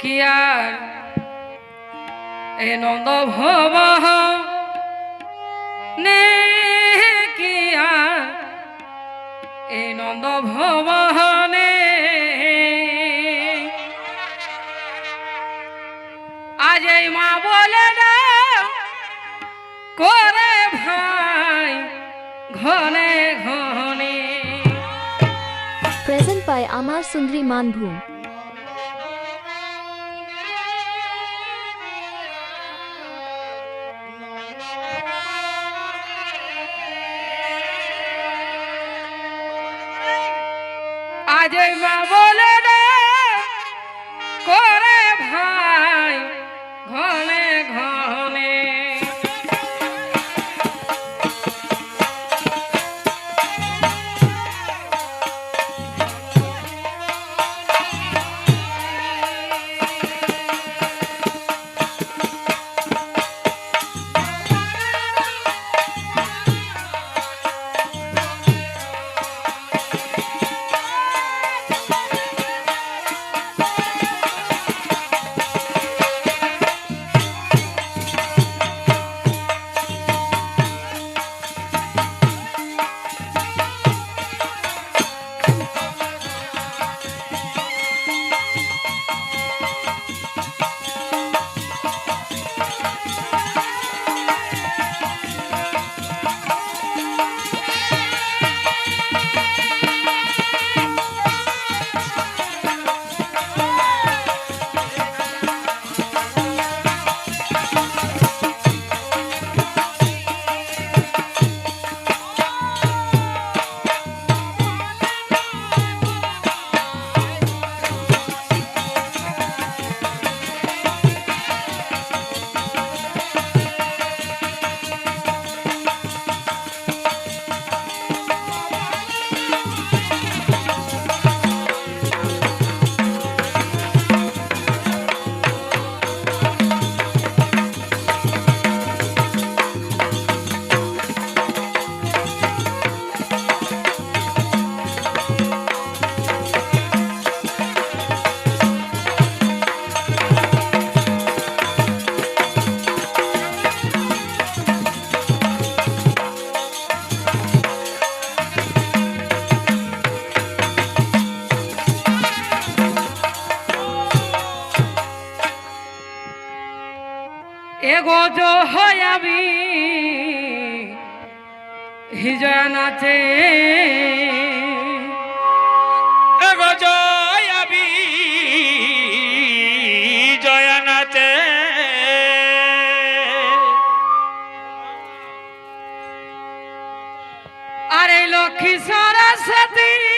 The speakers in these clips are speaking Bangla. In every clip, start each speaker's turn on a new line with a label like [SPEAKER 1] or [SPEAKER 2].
[SPEAKER 1] কি এ নন্দ ভব নে কি আর? এ নন্দ ভবনে আজ এই মা বলে না, করে ভাই ঘনে ঘনে।
[SPEAKER 2] Present by Amar Sundri Manbhum.
[SPEAKER 1] এই মা বলে করে ভাই ঘনে হয়াবি হিজয়া নাচে
[SPEAKER 3] জয়াবি জয়ানাতে
[SPEAKER 1] আরে লক্ষ্মী সরস্বতী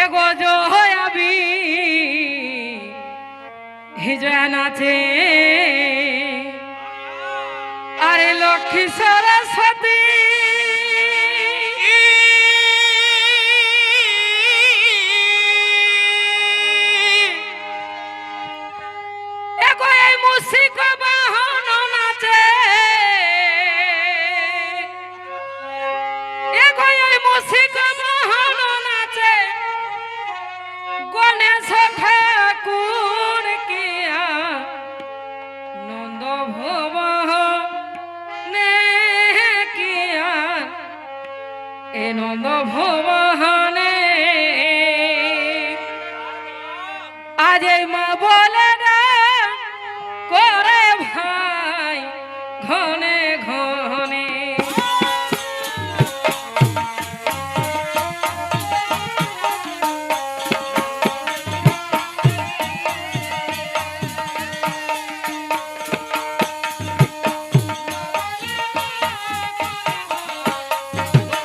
[SPEAKER 1] এগো জো হয়াবি হিজয়া নাচে আরে লক্ষ্মী সরস্বতী এগো এই মুসিক বাহন। নন্দ ভবনে আজ মা বলে করে ভাই ঘনে ঘনে।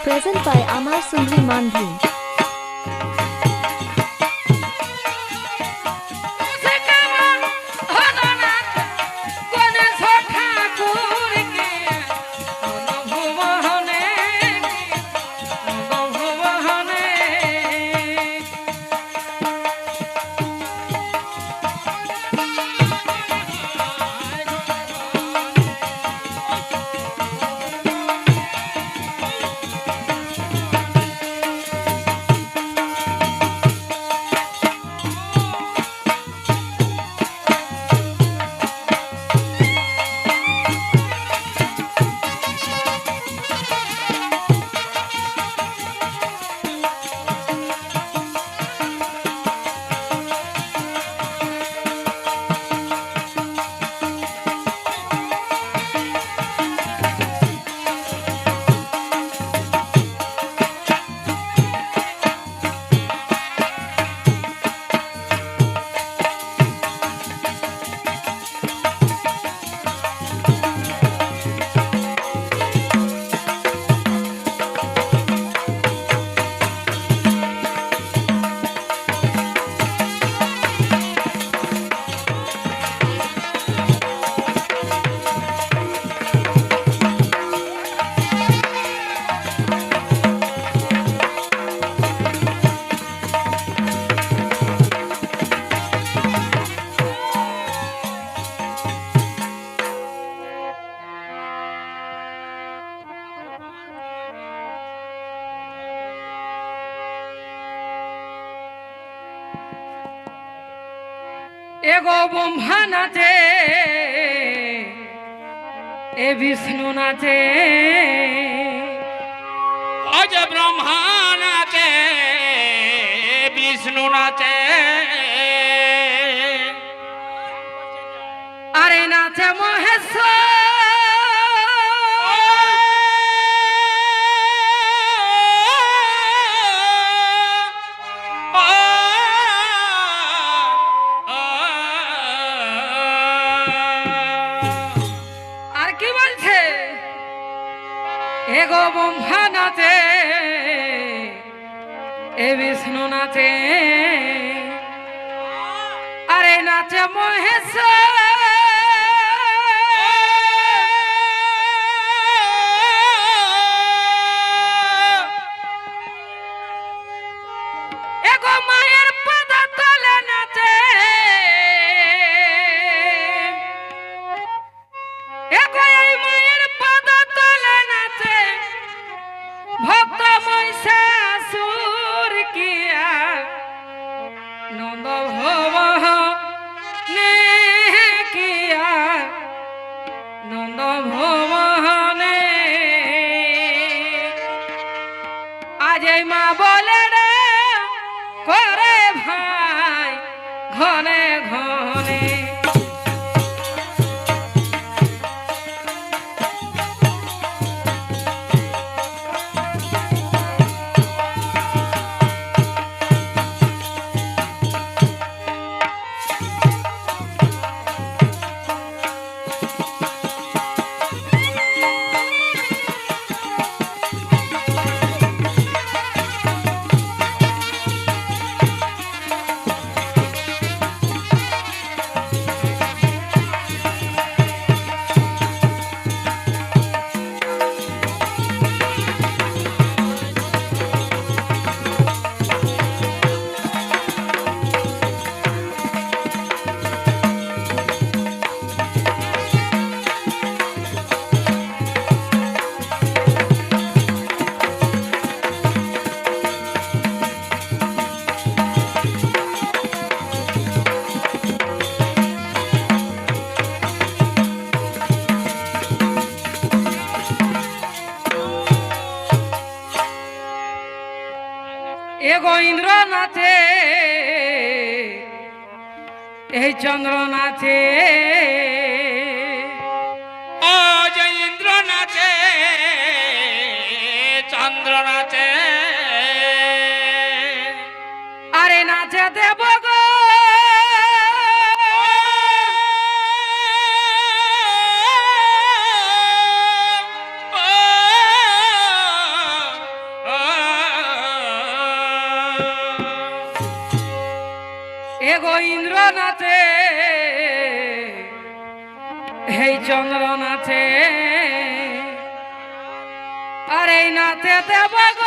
[SPEAKER 2] Present by I'm Sundri
[SPEAKER 1] Mandhi. এগো ব্রহ্মা নাচে এ বিষ্ণু নাচে
[SPEAKER 3] অজ ব্রহ্মা নাচে বিষ্ণু নাচে
[SPEAKER 1] আরে নাচে মহেশ্বর। নাচে। আরে নাচে মহেশ্বর ঘনে ঘনে গোবিন্দ্রনাথে এই চন্দ্রনাথে। দেব গো